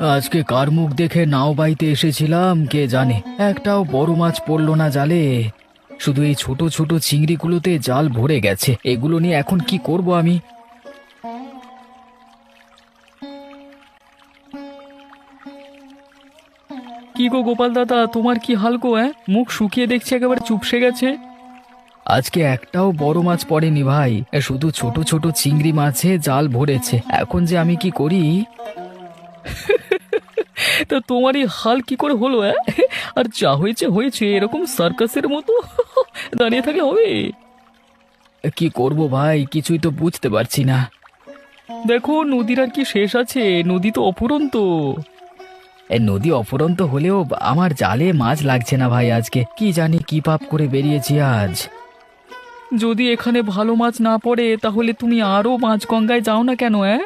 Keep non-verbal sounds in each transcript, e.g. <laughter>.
আজকে কার মুখ দেখে নাও বাইতে এসেছিলাম, কে জানে? একটাও বড় মাছ পড়ল না জালে। শুধু এই ছোট ছোট চিংড়িগুলোতে জাল ভরে গেছে। এগুলো নিয়ে এখন কি করব আমি? কি গো গোপাল দাদা, তোমার কি হাল গো হ্যাঁ? মুখ শুকিয়ে দেখছি একেবারে চুপসে গেছে। আজকে একটাও বড় মাছ পড়েনি ভাই। শুধু ছোট ছোট চিংড়ি মাছে জাল ভরেছে। এখন যে আমি কি করি? তা তোমার এই হাল কি করে হলো হ্যাঁ আর যা হয়েছে হয়েছে এরকম সার্কাসের মতো। দাঁড়িয়ে থাকলে হবে। কি করব ভাই কিছুই তো বুঝতে পারছি না। দেখো নদীর আর কি শেষ আছে নদী তো অফুরন্ত। এ নদী অফুরন্ত হলেও আমার জালে মাছ লাগছে না ভাই আজকে। কি জানি কি পাপ করে বেরিয়েছি আজ। যদি এখানে ভালো মাছ না পড়ে তাহলে তুমি আরও মাছ গঙ্গায় যাও না কেন হ্যাঁ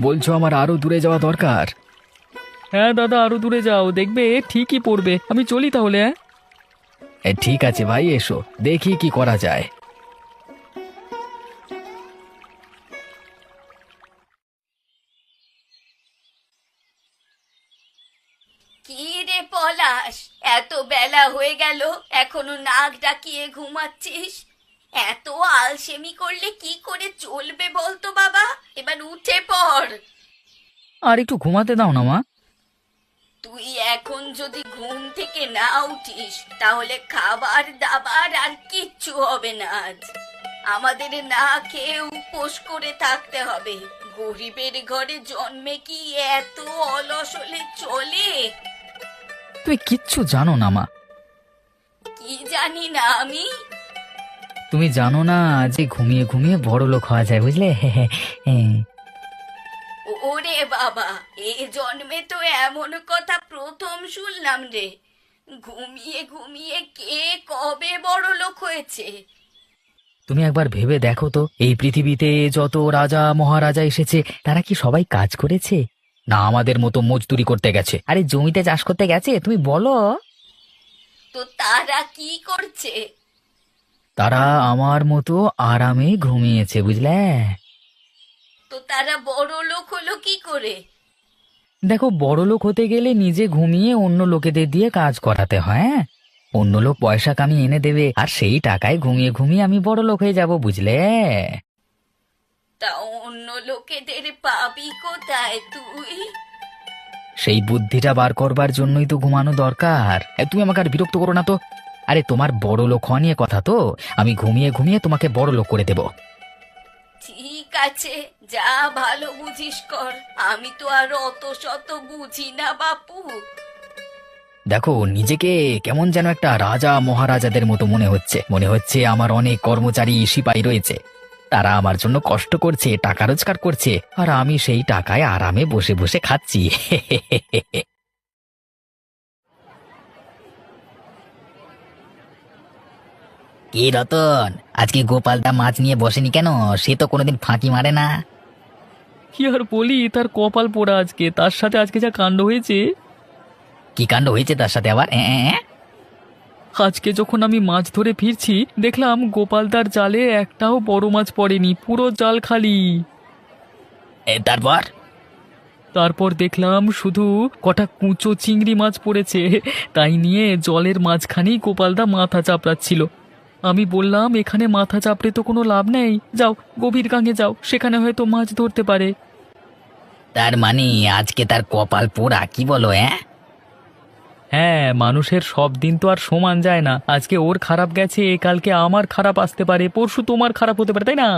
বলছো আমার আরও দূরে যাওয়া দরকার? হ্যাঁ দাদা আরও দূরে যাও দেখবে ঠিকই পড়বে। আমি চলি তাহলে হ্যাঁ? এ, ঠিক আছে ভাই এসো দেখি কি করা যায়। কি রে পলাশ এত বেলা হয়ে গেল এখনও নাক ডাকিয়ে ঘুমাচ্ছিস? এত আলসেমি করলে কি করে চলবে বলতো বাবা? এবার উঠে পড়। আর একটু ঘুমাতে দাও না মা। তুই এখন যদি ঘুম থেকে না উঠিস তাহলে খাবার দাবার আর কিচ্ছু হবে না আজ। আমাদের না খেয়ে উপোস করে থাকতে হবে। গরিবের ঘরে জন্মে কি এত অলস হলে চলে? তুমি কিচ্ছু জানো না মা। কি জানি না আমি? তুমি জানো না যে ঘুমিয়ে ঘুমিয়ে বড় লোক হওয়া যায় বুঝলে? <laughs> ওরে বাবা এ জন্মে তো এমন কথা প্রথম শুনলাম রে। ঘুমিয়ে ঘুমিয়ে কে কবে বড় লোক হয়েছে? তুমি একবার ভেবে দেখো তো এই পৃথিবীতে যত রাজা মহারাজা এসেছে তারা কি সবাই কাজ করেছে? না আমাদের মতো মজদুরি করতে গেছে। আরে জমিতে চাষ করতে গেছে? তুমি বলো। তো তারা কি করছে? তারা আমার মতো আরামে ঘুমিয়েছে বুঝলে? তো তারা বড় লোক হলো কি করে? দেখো বড় লোক হতে গেলে নিজে ঘুমিয়ে অন্য লোকেদের দিয়ে কাজ করাতে হয় হ্যাঁ? অন্য লোক পয়সা কামিয়ে এনে দেবে আর সেই টাকায় ঘুমিয়ে ঘুমিয়ে আমি বড় লোক হয়ে যাব বুঝলে? তা অন্য লোকেদের পাবি কোথায় তুই? সেই বুদ্ধিটা বার করবার জন্যই তো ঘুমানো দরকার। এ, তুমি আমাকে আর বিরক্ত করো না তো। আরে তোমার বড় লোক হওয়া নিয়ে কথা তো। আমি ঘুমিয়ে ঘুমিয়ে তোমাকে বড় লোক করে দেব। আছে যা ভালো বুঝিস কর। আমি তো আর অত শত বুঝি না, বাপু। দেখো, নিজেকে কেমন যেন একটা রাজা মহারাজাদের মতো মনে হচ্ছে। মনে হচ্ছে আমার অনেক কর্মচারী সিপাই রয়েছে। তারা আমার জন্য কষ্ট করছে, টাকা রোজগার করছে, আর আমি সেই টাকায় আরামে বসে বসে খাচ্ছি। <laughs> কি রতন? আজকে গোপালদা মাছ নিয়ে বসেনি কেন? সে তো কোনোদিন ফাঁকি মারে না। কি আর বলি তার কপাল পোড়া আজকে। তার সাথে আজকে যা কাণ্ড হয়েছে। কি কাণ্ড হয়েছে তার সাথে আবার? এ? আজকে যখন আমি মাছ ধরে ফিরছি দেখলাম গোপালদার জালে একটাও বড় মাছ পড়েনি পুরো জাল খালি। এ, তারপর? তারপর দেখলাম শুধু কটা কুঁচো চিংড়ি মাছ পড়েছে। তাই নিয়ে জলের মাঝখানেই গোপালদা মাথা চাপড়াচ্ছিল। আমি বললাম এখানে মাথা চাপড়ে তো কোনো লাভ নেই। যাও গভীর গাঙে যাও সেখানে হয়তো মাছ ধরতে পারে। তার মানে আজকে তার কপাল পোড়া কি বলো হ্যাঁ হ্যাঁ মানুষের সব দিন তো আর সমান যায় না। আজকে ওর খারাপ গেছে কালকে আমার খারাপ আসতে পারে। পরশু তোমার খারাপ হতে পারে তাই না?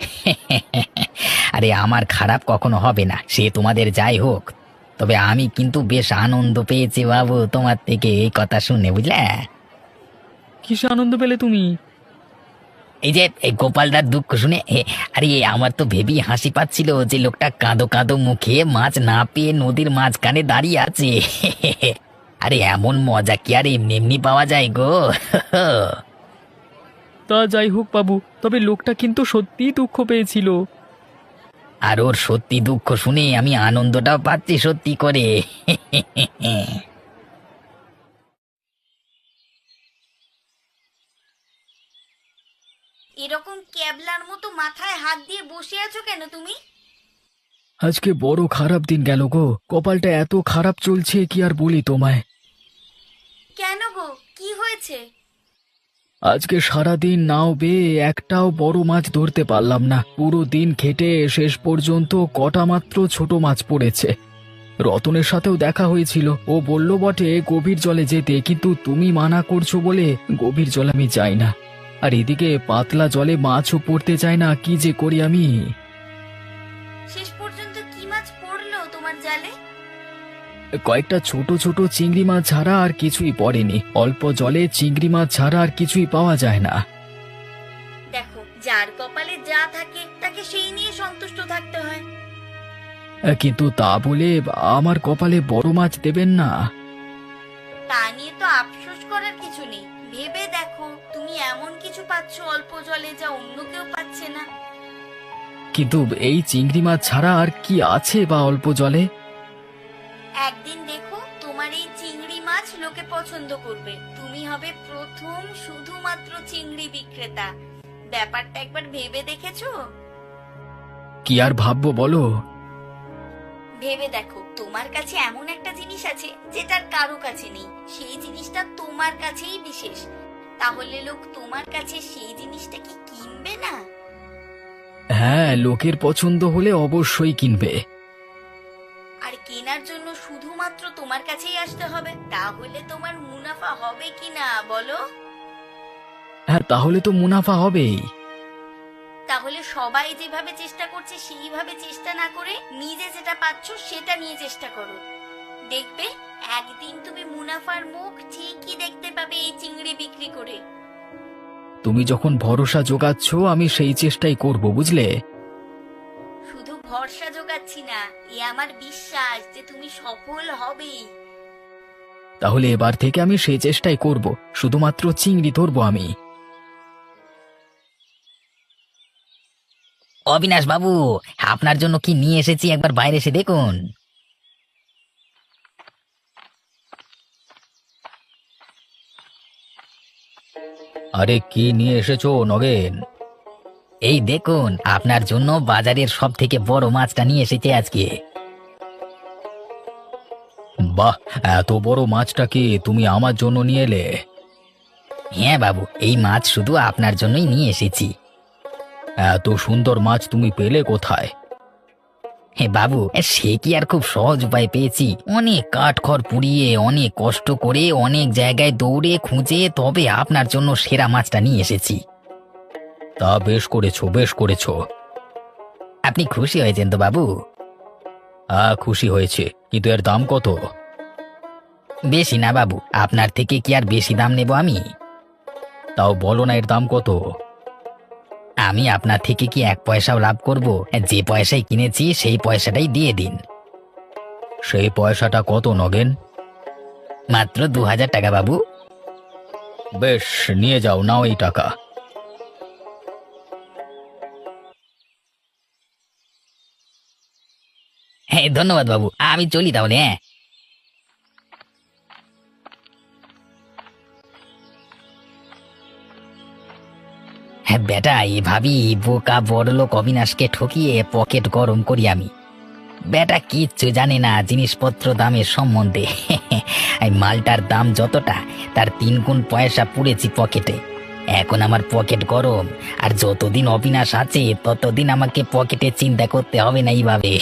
<laughs> আরে আমার খারাপ কখনো হবে না। সে তোমাদের যাই হোক। তবে আমি কিন্তু বেশ আনন্দ পেয়েছি বাবু তোমার থেকে এই কথা শুনে বুঝলে? কিসে আনন্দ পেলে তুমি? এই যে এই গোপালদার দুঃখ শুনে আরে আমার তো ভেবি হাসি পাচ্ছিল যে লোকটা কাঁদো কাঁদো মুখে মাছ না পেয়ে নদীর মাঝখানে দাঁড়িয়ে আছে। <laughs> আরে এমন মজা কি আর এমনি এমনি পাওয়া যায় গো? তা যাই হোক বাবু তবে লোকটা কিন্তু সত্যিই দুঃখ পেয়েছিল। আর ওর সত্যি দুঃখ শুনে আমি আনন্দটাও পাচ্ছি সত্যি করে। <laughs> এরকম ক্যাবলার মতো মাথায় হাত দিয়ে বসে আছো কেন তুমি? আজকে বড় খারাপ দিন গেল গো। কপালটা এত খারাপ চলছে কি আর বলি তোমায়? কেন গো? কি হয়েছে? আজকে সারা দিন নাও বেয়ে একটাও বড় মাছ ধরতে পারলাম না। পুরো দিন খেটে শেষ পর্যন্ত কটা মাত্র ছোট মাছ পড়েছে। রতনের সাথেও দেখা হয়েছিল। ও বলল বটে গভীর জলে যেতে কিন্তু তুমি মানা করছ বলে গভীর জল আমি যাই না। আর এদিকে পাতলা জলে মাছও পড়তে চায় না কি যে করি আমি? শেষ পর্যন্ত কি মাছ পড়ল তোমার জালে? কয়েকটা ছোট ছোট চিংড়ি মাছ ছাড়া আর কিছুই পড়েনি। অল্প জলে চিংড়ি মাছ ছাড়া আর কিছুই পাওয়া যায় না। দেখো যার কপালে যা থাকে তাকে সেই নিয়ে সন্তুষ্ট থাকতে হয়। কিন্তু তা বলে আমার কপালে বড় মাছ দেবেন না। কিন্তু এই চিংড়ি মাছ ছাড়া আর কি আছে বা অল্প জলে? একদিন দেখো তোমার এই চিংড়ি মাছ লোকে পছন্দ করবে। তুমি হবে প্রথম শুধুমাত্র চিংড়ি বিক্রেতা। ব্যাপারটা একবার ভেবে দেখেছ? কি আর ভাববো বলো? ভেবে দেখো তোমার কাছে এমন একটা জিনিস আছে যেটার কারও কাছে নেই। সেই জিনিসটা তোমার কাছেই বিশেষ। তাহলে লোক তোমার কাছে সেই জিনিসটা কি কিনবে না? হ্যাঁ লোকের পছন্দ হলে অবশ্যই কিনবে। আর কেনার জন্য শুধুমাত্র তোমার কাছেই আসতে হবে তাহলে তোমার মুনাফা হবে কি না বলো? হ্যাঁ তাহলে তো মুনাফা হবেই। তাহলে সবাই যেভাবে চেষ্টা করছে সেইভাবে চেষ্টা না করে নিজে যেটা পাচ্ছ সেটা নিয়ে চেষ্টা করো। দেখবে একদিন তুমি মুনাফার মুখ ঠিকই দেখতে পাবে এই চিংড়ি বিক্রি করে। তুমি যখন ভরসা যোগাচ্ছ আমি সেই চেষ্টাই করব বুঝলে? ভরসা জোগাচ্ছি না। এ আমার বিশ্বাস যে তুমি সফল হবেই তাহলে এবার থেকে আমি সেই চেষ্টাই করব। শুধুমাত্র চিংড়ি ধরবো আমি। অবিনাশ বাবু আপনার জন্য কি নিয়ে এসেছি একবার বাইরে এসে দেখুন। আরে কি নিয়ে এসেছ নগেন? এই দেখুন, আপনার জন্য বাজারের সব থেকে বড় মাছটা নিয়ে এসেছে আজকে। বাহ, এত বড় মাছটা কি তুমি আমার জন্য নিয়ে এলে? হ্যাঁ বাবু, এই মাছ শুধু আপনার জন্যই নিয়ে এসেছি। এত সুন্দর মাছ তুমি পেলে কোথায়? হে বাবু, সে কি আর খুব সহজ উপায় পেয়েছি। অনেক কাঠখড় পুড়িয়ে, অনেক কষ্ট করে, অনেক জায়গায় দৌড়ে, খুঁজে, তবে আপনার জন্য সেরা মাছটা নিয়ে এসেছি। তা বেশ করেছ বেশ করেছ। আপনি খুশি হয়েছেন তো, বাবু? হ্যাঁ খুশি হয়েছে, কিন্তু এর দাম কত? বেশি না, বাবু। আপনার থেকে কি আর বেশি দাম নেব আমি? তাও বলো না এর দাম কত? আমি আপনার থেকে কি এক পয়সাও লাভ করব? যে পয়সায় কিনেছি, সেই পয়সাটাই দিয়ে দিন। সেই পয়সাটা কত, নগেন? মাত্র দু হাজার টাকা, বাবু। বেশ, নিয়ে যাও, নাও এই টাকা। হ্যাঁ ধন্যবাদ বাবু। আমি চলি তাহলে হ্যাঁ। হ্যাঁ বেটা, এভাবেই বোকা বড়লোক অবিনাশকে ঠকিয়ে পকেট গরম করি আমি। বেটা, কিচ্ছু জানে না জিনিসপত্র দামের সম্বন্ধে। <laughs> মালটার দাম যতটা, তার তিন গুণ পয়সা পুড়েছি পকেটে। এখন আমার পকেট গরম। আর যতদিন অবিনাশ আছে, ততদিন আমাকে পকেটে চিন্তা করতে হবে না এইভাবে।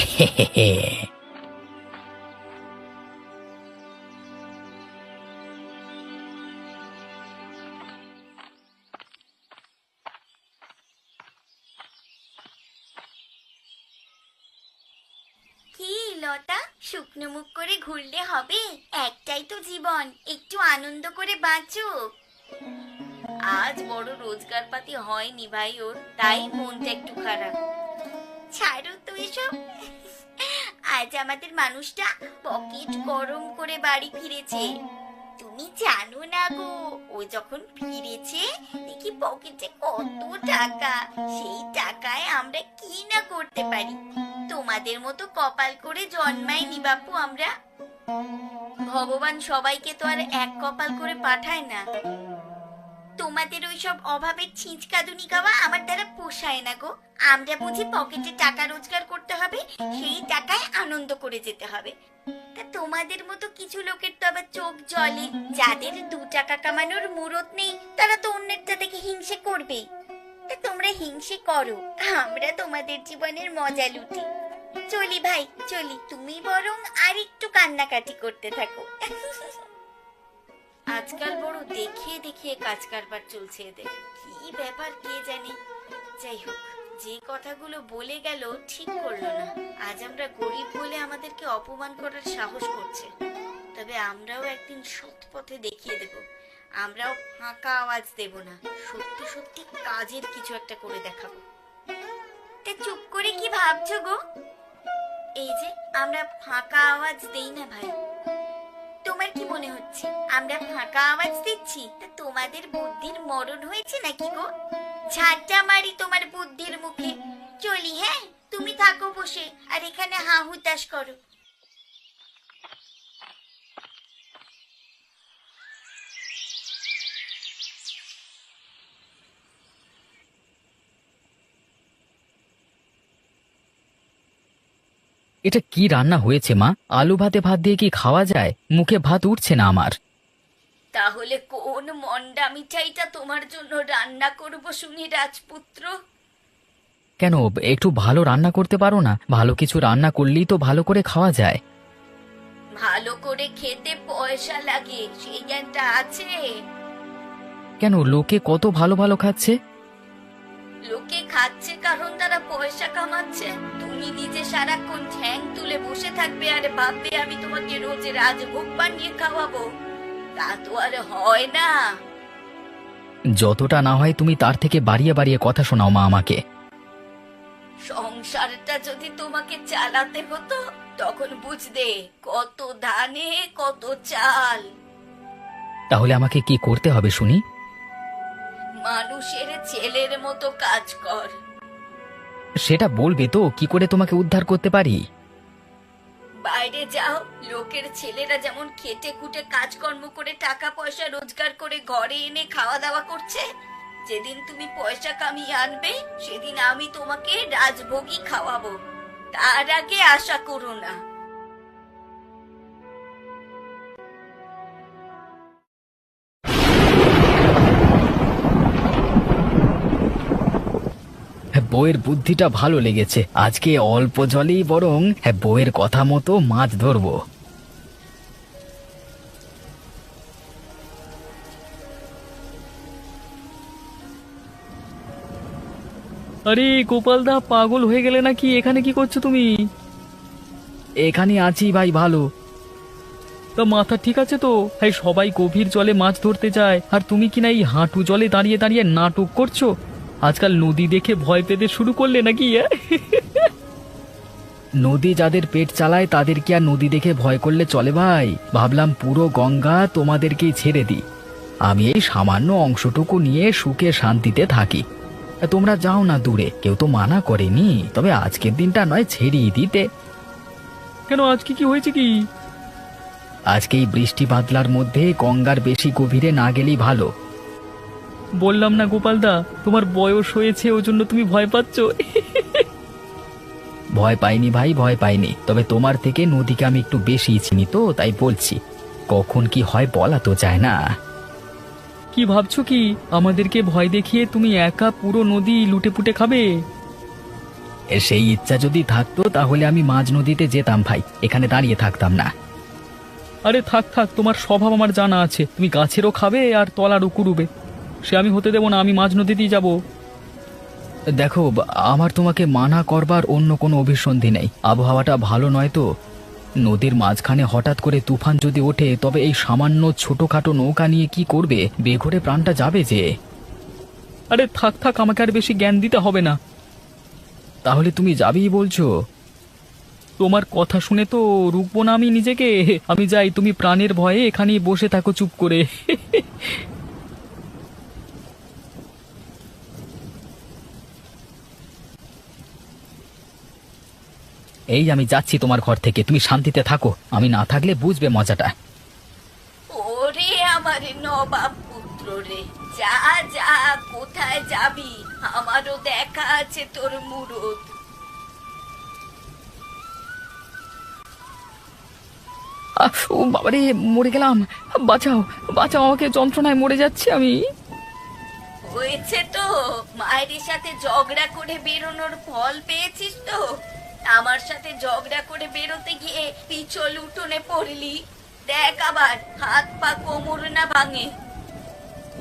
কি শুকনো মুখ করে ঘুরলে হবে? একটাই তো জীবন। একটু আনন্দ করে বাঁচো আজ বড় রোজগার পাতি হয়নি ভাই ওর, তাই মনটা একটু খারাপ। ছাড়ো তো এসব। আজ আমাদের মানুষটা পকেট গরম করে বাড়ি ফিরেছে। তুমি জানো না গো, ও যখন ফিরেছে, দেখি পকেটে কত টাকা। সেই টাকায় আমরা কি না করতে পারি। তোমাদের মতো কপাল করে জন্মাইনি বাপু আমরা। ভগবান সবাইকে তো আর এক কপাল করে পাঠায় না। তোমাদের ওইসব অভাবের ছিঁচকাদুনি গাওয়া আমার দ্বারা পোষায় না গো। আমরা বুঝি পকেটে টাকা রোজগার করতে হবে, সেই টাকায় আনন্দ করে যেতে হবে। তা তোমাদের মতো কিছু লোকের তো আবার চোখ জলে। যাদের দু টাকা কামানোর মুরত নেই, তারা তো অন্যেরটা দেখে হিংসে করবেই। তা তোমরা হিংসে করো, আমরা তোমাদের জীবনের মজা লুটি। চলি ভাই, চলি, তুমি বরং আর একটু কান্নাকাটি করতে থাকো। আজকাল বড় দেখিয়ে দেখিয়ে কাজ কারবার চলছে এদের। কি ব্যাপার, কে জানে? যাই হোক, যে কথাগুলো বলে গেল ঠিক করল না। আজ আমরা গরিব বলে আমাদেরকে অপমান করার সাহস করছে। তবে আমরাও একদিন সৎ পথে দেখিয়ে দেব। আমরাও ফাঁকা আওয়াজ দেব না। সত্যি সত্যি কাজের কিছু একটা করে দেখাবো। তা চুপ করে কি ভাবছ গো? এই যে, আমরা ফাঁকা আওয়াজ দেই না ভাই। তোমার কি মনে হচ্ছে? আমরা ফাঁকা আওয়াজ দিচ্ছি, তা তোমাদের বুদ্ধির মরণ হয়েছে নাকি গো? ঝাঁটা মারি তোমার বুদ্ধির মুখে। চলি হ্যাঁ? তুমি থাকো বসে, আর এখানে হা হুতাশ করো। এটা কি রান্না হয়েছে মা? আলু ভাতে ভাত দিয়ে কি খাওয়া যায়? মুখে ভাত উঠছে না আমার। তাহলে কোন মন্ডা মিঠাইটা তোমার জন্য রান্না করব শুনি রাজপুত্র? কেন একটু ভালো রান্না করতে পারো না? ভালো কিছু রান্না করলেই তো ভালো করে খাওয়া যায়। ভালো করে খেতে পয়সা লাগে সেই জ্ঞানটা আছে। কেন লোকে কত ভালো ভালো খাচ্ছে? লোকে খাচ্ছে কারণ তারা পয়সা কামাচ্ছে। তুমি নিজে সারাক্ষণ ঠ্যাং তুলে বসে থাকবে আর ভাববে আমি তোমাকে রোজ রাজভোগ বানিয়ে খাওয়াবো। তা তো আর হয় না। যতটা না হয় তুমি তার থেকে বাড়িয়ে বাড়িয়ে কথা শোনাও মা আমাকে। সংসারটা যদি তোমাকে চালাতে হতো তখন বুঝতে কত ধানে কত চাল। তাহলে আমাকে কি করতে হবে শুনি? মানুষের ছেলের মতো কাজ কর। সেটা বলবে তো কি করে তোমাকে উদ্ধার করতে পারি? বাইরে যাও লোকের ছেলেরা যেমন খেটে খুটে কাজকর্ম করে টাকা পয়সা রোজগার করে ঘরে এনে খাওয়া দাওয়া করছে যেদিন তুমি পয়সা কামিয়ে আনবে সেদিন আমি তোমাকে রাজভোগী খাওয়াবো। তার আগে আশা করো না। বউয়ের বুদ্ধিটা ভালো লেগেছে। আজকে অল্প জলেই বরং হ্যাঁ বউয়ের কথা মতো মাছ ধরবো। আরে গোপালদা পাগল হয়ে গেলে নাকি? এখানে কি করছ তুমি? এখানে আছি ভাই ভালো। তা মাথা ঠিক আছে তো? হ্যাঁ সবাই গভীর জলে মাছ ধরতে যায়। আর তুমি কি না এই হাঁটু জলে দাঁড়িয়ে দাঁড়িয়ে নাটক করছ? আজকাল নদী দেখে ভয় পেতে শুরু করলে নাকি? নদী যাদের পেট চালায় তাদের কি আর নদী দেখে ভয় করলে চলে ভাই? ভাবলাম পুরো গঙ্গা তোমাদেরকেই ছেড়ে দিই। আমি এই সামান্য অংশটুকু নিয়ে সুখে শান্তিতে থাকি। তোমরা যাও না দূরে কেউ তো মানা করেনি তবে আজকের দিনটা নয় ছেড়েই দিতে। কেন আজকে কি হয়েছে কি? আজকে এই বৃষ্টি বাদলার মধ্যে গঙ্গার বেশি গভীরে না গেলেই ভালো। বললাম না গোপালদা তোমার বয়স হয়েছে ওই জন্য তুমি ভয় পাচ্ছ। ভয় পাইনি ভাই ভয় পাইনি। তবে তোমার থেকে নদীকে আমি একটু বেশি চিনি তো তাই বলছি কখন কি হয় বলা তো যায় না। কি ভাবছ কি? আমাদেরকে ভয় দেখিয়ে তুমি একা পুরো নদী লুটে পুটে খাবে সেই ইচ্ছা যদি থাকতো তাহলে আমি মাঝ নদীতে যেতাম ভাই এখানে দাঁড়িয়ে থাকতাম না। আরে থাক থাক তোমার স্বভাব আমার জানা আছে। তুমি গাছেরও খাবে আর তলারও কুড়ুবে সে আমি হতে দেবো না, আমি মাঝ নদীতেই যাব। দেখো, আমার তোমাকে মানা করবার অন্য কোনো অভিসন্ধি নেই। আবহাওয়াটা ভালো নয় তো? নদীর মাঝখানে হঠাৎ করে তুফান যদি ওঠে, তবে এই সামান্য ছোটখাটো নৌকা নিয়ে কি করবে? বেঘরে প্রাণটা যাবে যে। আরে, থাক থাক, আমাকে আর বেশি জ্ঞান দিতে হবে না। তাহলে তুমি যাবেই বলছো? তোমার কথা শুনে তো রুকবো না আমি নিজেকে। আমি যাই, তুমি প্রাণের ভয়ে এখানেই বসে থাকো চুপ করে। <laughs> এই আমি যাচ্ছি তোমার ঘর থেকে। তুমি শান্তিতে থাকো। আমি না থাকলে বুঝবে মজাটা। ওরে আমার নবাব পুত্র রে যা যা কোথায় যাবি? আমারও দেখা আছে তোর মুরত ও বাবারে মরে গেলাম। বাঁচাও বাঁচাও আমাকে যন্ত্রণায় মরে যাচ্ছি আমি। হয়েছে তো মায়ের সাথে ঝগড়া করে বেরোনোর ফল পেয়েছিস তো? আমার সাথে ঝগড়া করে বেরোতে গিয়ে পিছল উঠোনে পড়লি। দেখ আবার হাত পা কোমর না ভাঙে।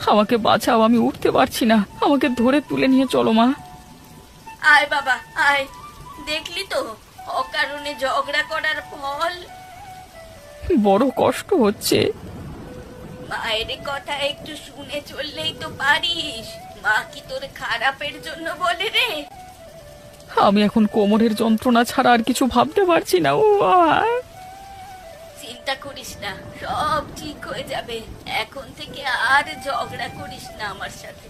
আমাকে বাঁচাও আমি উঠতে পারছি না। আমাকে ধরে তুলে নিয়ে চলো মা। আয় বাবা আয়। দেখলি তো অকারণে ঝগড়া করার ফল। বড় কষ্ট হচ্ছে। মায়ের কথা একটু শুনে চললেই তো পারিস। মা কি তোর খারাপের জন্য বলে রে? আমি এখন কোমরের যন্ত্রণা ছাড়া আর কিছু ভাবতে পারছি না ও। চিন্তা করিস না সব ঠিক হয়ে যাবে। এখন থেকে আর ঝগড়া করিস না আমার সাথে।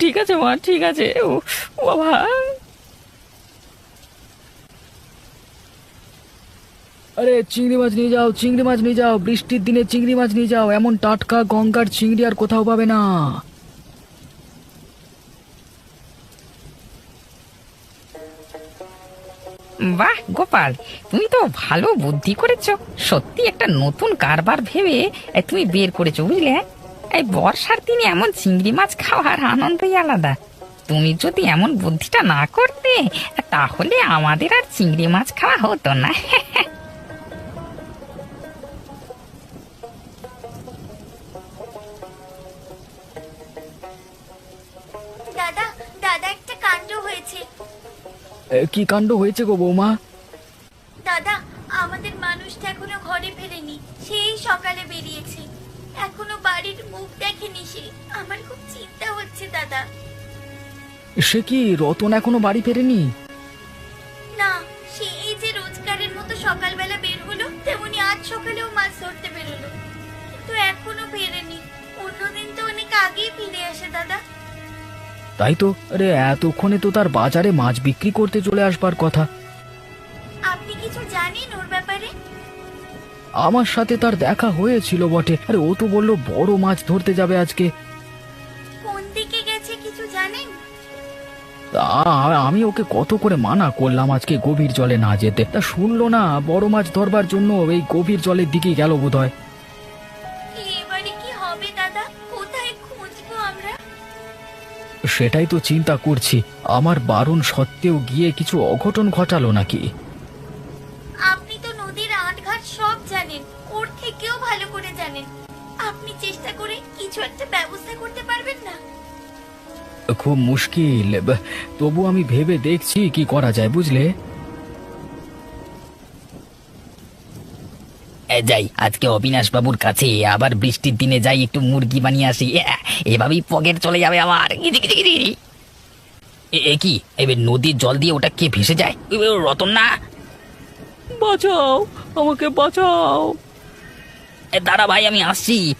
ঠিক আছে মা ঠিক আছে ও ও বাবা। আরে চিংড়ি মাছ নিয়ে যাও চিংড়ি মাছ নিয়ে যাও বৃষ্টির দিনে চিংড়ি মাছ নিয়ে যাও এমন টাটকা গঙ্গার চিংড়ি আর কোথাও পাবে না। বাহ, গোপাল, তুমি তো ভালো বুদ্ধি করেছ। সত্যি একটা নতুন কারবার ভেবে তুমি বের করেছ, বুঝলে? এই বর্ষার দিনে এমন চিংড়ি মাছ খাওয়ার আনন্দই আলাদা। তুমি যদি এমন বুদ্ধিটা না করতে, তাহলে আমাদের আর চিংড়ি মাছ খাওয়া হতো না। <laughs> কি কাণ্ড হয়েছে গো বৌমা? দাদা আমাদের মানুষটা এখনও ঘরে ফেরেনি। সেই সকালে বেরিয়েছে। এখনও বাড়ির মুখ দেখেনি সে। আমার খুব চিন্তা হচ্ছে দাদা। সে কি রতন এখনও বাড়ি ফেরেনি? তাই তো? আরে এতক্ষণে তো তার বাজারে মাছ বিক্রি করতে চলে আসবার কথা। আপনি কিছু জানেন ওর ব্যাপারে? আমার সাথে তার দেখা হয়েছিল বটে। আরে ও তো বলল বড় মাছ ধরতে যাবে আজকে। কোন দিকে গেছে কিছু জানেন? তা আমি ওকে কত করে মানা করলাম আজকে গভীর জলে না যেতে। তা শুনলো না বড় মাছ ধরবার জন্য এই গভীর জলের দিকে গেল বোধ সেটাই তো চিন্তা করছি। আমার বারণ সত্ত্বেও গিয়ে কিছু অঘটন ঘটালো নাকি? আপনি তো নদীর আটঘাট সব জানেন ওর থেকেও ভালো করে জানেন। আপনি চেষ্টা করে কিছু একটা ব্যবস্থা করতে পারবেন না? খুব মুশকিল। তবু আমি ভেবে দেখছি কি করা যায় বুঝলে? যাই আজকে অবিনাশ বাবুর কাছে আবার বৃষ্টির দিনে যাই একটু মুরগি বানিয়ে আসি। এভাবেই পকেট চলে যাবে আমার। এ কি? এবার নদীর জল দিয়ে ওটা কে ভেসে যায়? রতন না? বাঁচাও আমাকে বাঁচাও। এ, দাঁড়া ভাই আমি আসছি।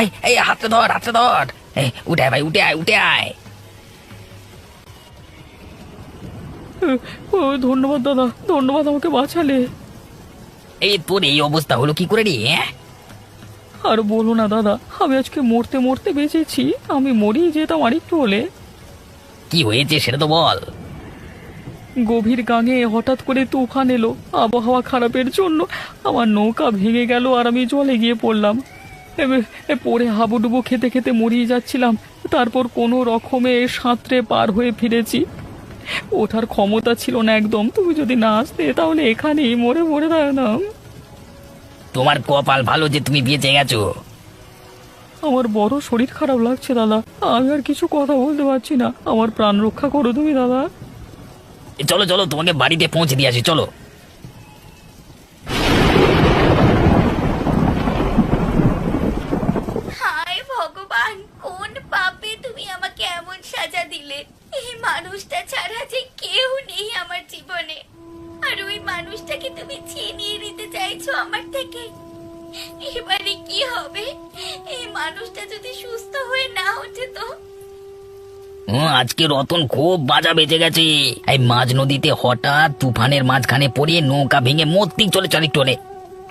এই এই হাতে ধর হাতে ধর। উঠে ভাই উঠে আয় উঠে আয়। ও ধন্যবাদ দাদা। ধন্যবাদ আমাকে বাঁচালে। এই তোর এই অবস্থা হলো কি করে রে হ্যাঁ? আর বলো না দাদা আমি আজকে মরতে মরতে বেঁচেছি আমি মরিয়ে যেতাম আরেকটু হলে। কি হয়েছে সেটা তো বল। গভীর গাঙে হঠাৎ করে তুফান এলো আবহাওয়া খারাপের জন্য আমার নৌকা ভেঙে গেল আর আমি জলে গিয়ে পড়লাম। এবে- এ পড়ে হাবুডুবু খেতে খেতে মরিয়ে যাচ্ছিলাম তারপর কোনো রকমে সাঁতরে পার হয়ে ফিরেছি। ওঠার ক্ষমতা ছিল না একদম। তুমি যদি না আসতে তাহলে এখানেই মরে মরে থাকতাম তোমার কপাল ভালো যে তুমি বেঁচে গেছো আমার বড় শরীর খারাপ লাগছে দাদা। আমি আর কিছু কথা বলতে পারছি না। আমার প্রাণ রক্ষা করো তুমি দাদা। চলো চলো তোমাকে বাড়িতে পৌঁছে দিয়ে আসি চলো। হায় ভগবান কোন পাপে তুমি আমাকে এমন সাজা দিলে? এই মানুষটা ছাড়া যে কেউ নেই আমার জীবনে। আর ওই মানুষটাকে তুমি ছিনিয়ে নিতে চাইছো আমার থেকে? এবারে কি হবে? এই মানুষটা যদি সুস্থ হয়ে না ওঠে তো? আজকে রতন খুব বাজা বেঁচে গেছে। এই মাঝ নদীতে হঠাৎ তুফানের মাঝখানে পড়ে নৌকা ভেঙে মর্তিক চলে চলে চলে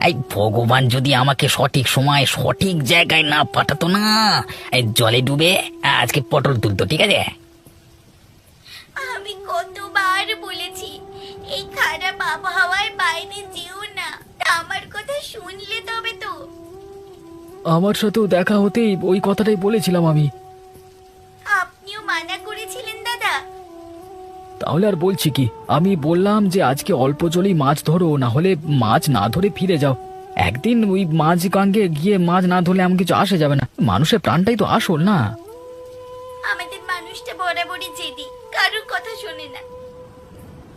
এই ভগবান যদি আমাকে সঠিক সময় সঠিক জায়গায় না পাঠাতো না জলে ডুবে আজকে পটল তুলতো, ঠিক আছে আমি কতবার বলেছি এই বাইরে যেও না। আমার কথা শুনলে তবে তো। আমার সাথেও দেখা হতেই ওই কথাটাই বলেছিলাম আমি। আপনিও মানা করেছিলেন দাদা। তাহলে আর বলছি কি আমি বললাম যে আজকে অল্প জলেই মাছ ধরো না হলে মাছ না ধরে ফিরে যাও। একদিন ওই মাছ গাঙ্গে গিয়ে মাছ না ধরলে এমন কিছু আসে যাবে না। মানুষের প্রাণটাই তো আসল না। আমাদের মানুষটা বরাবরই জেদি কারোর কথা শোনে না।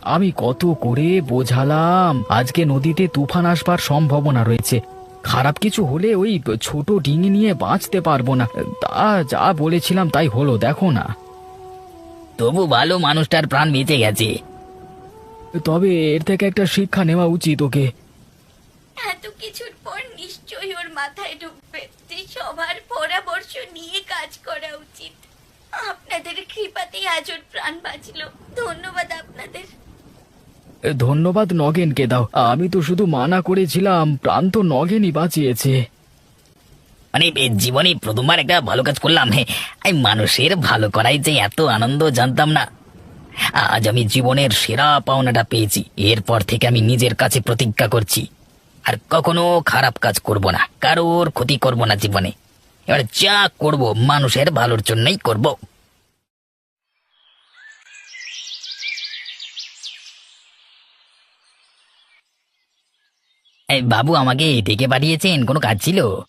আমি কত করে বোঝালাম। আজকে নদীতে তুফান আসবার সম্ভাবনা রয়েছে। খারাপ কিছু হলে ওই ছোট ডিঙি নিয়ে বাঁচতে পারব না। তা যা বলেছিলাম তাই হলো দেখো না। তবু ভালো মানুষটার প্রাণ বেঁচে গেছে। তবে এর থেকে একটা শিক্ষা নেওয়া উচিত ওকে। এত কিছুর পর নিশ্চয়ই ওর মাথায় ঢুকবে। যে সবার পরামর্শ নিয়ে কাজ করা উচিত। আপনাদের কৃপাতেই আজ ওর প্রাণ বাঁচলো। ধন্যবাদ আপনাদের। ধন্যবাদ নগেনকে দাও। আমি তো শুধু মানা করেছিলাম, প্রাণ তো নগেনই বাঁচিয়েছে। মানে জীবনে প্রথমবার একটা ভালো কাজ করলাম। হ্যাঁ এই মানুষের ভালো করাই যে এত আনন্দ জানতাম না। আজ আমি জীবনের সেরা পাওনাটা পেয়েছি। এরপর থেকে আমি নিজের কাছে প্রতিজ্ঞা করছি। আর কখনো খারাপ কাজ করব না, কারোর ক্ষতি করব না জীবনে। এবার যা করব, মানুষের ভালোর জন্যই করব। এই বাবু আমাকে ডেকে পাঠিয়েছেন কোনো কাজ ছিল?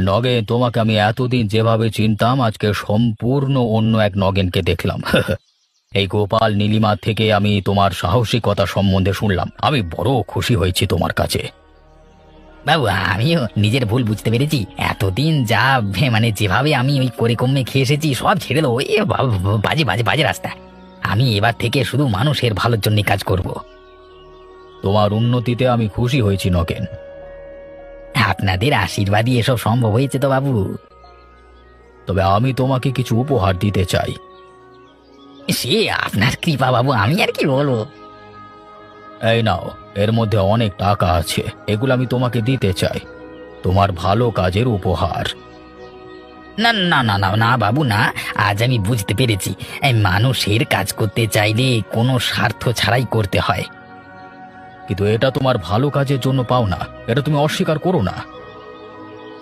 নগেন তোমাকে আমি এতদিন যেভাবে চিনতাম আজকে সম্পূর্ণ অন্য এক নগেনকে দেখলাম। <laughs> এই গোপাল নীলিমার থেকে আমি তোমার সাহসিকতা সম্বন্ধে শুনলাম। আমি বড় খুশি হয়েছি তোমার কাছে। বাবু আমিও নিজের ভুল বুঝতে পেরেছি। এতদিন যা মানে যেভাবে আমি ওই করে কমে খেয়ে এসেছি সব ছেড়ে দেবো। এ বাজে বাজে বাজে রাস্তা। আমি এবার থেকে শুধু মানুষের ভালোর জন্য কাজ করব। তোমার উন্নতিতে আমি খুশি হয়েছি নগেন আপনাদের আশীর্বাদই এসব সম্ভব হয়েছে তো, বাবু। তবে আমি তোমাকে কিছু উপহার দিতে চাই। সে আপনার কৃপা, বাবু, আমি আর কি বলব? এই নাও, এর মধ্যে অনেক টাকা আছে, এগুলো আমি তোমাকে দিতে চাই। তোমার ভালো কাজের উপহার। না না না না না, বাবু, না, আজ আমি বুঝতে পেরেছি। মানুষের কাজ করতে চাইলে কোনো স্বার্থ ছাড়াই করতে হয়। কিন্তু এটা তোমার ভালো কাজের জন্য পাও না। এটা তুমি অস্বীকার করো না।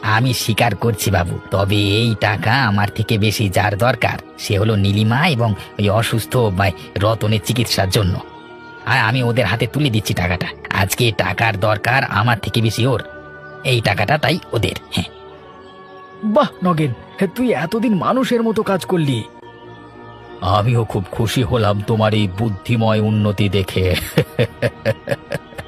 আমি স্বীকার করছি বাবু তবে এই টাকা আমার থেকে বেশি যার দরকার সে হলো নীলিমা এবং ওই অসুস্থ বা রতনের চিকিৎসার জন্য। আর আমি ওদের হাতে তুলে দিচ্ছি টাকাটা। আজকে টাকার দরকার আমার থেকে বেশি ওর। এই টাকাটা তাই ওদের হ্যাঁ। বাহ নগেন তুই এতদিন মানুষের মতো কাজ করলি। আমিও খুব খুশি হলাম তোমার এই বুদ্ধিময় উন্নতি দেখে। <laughs>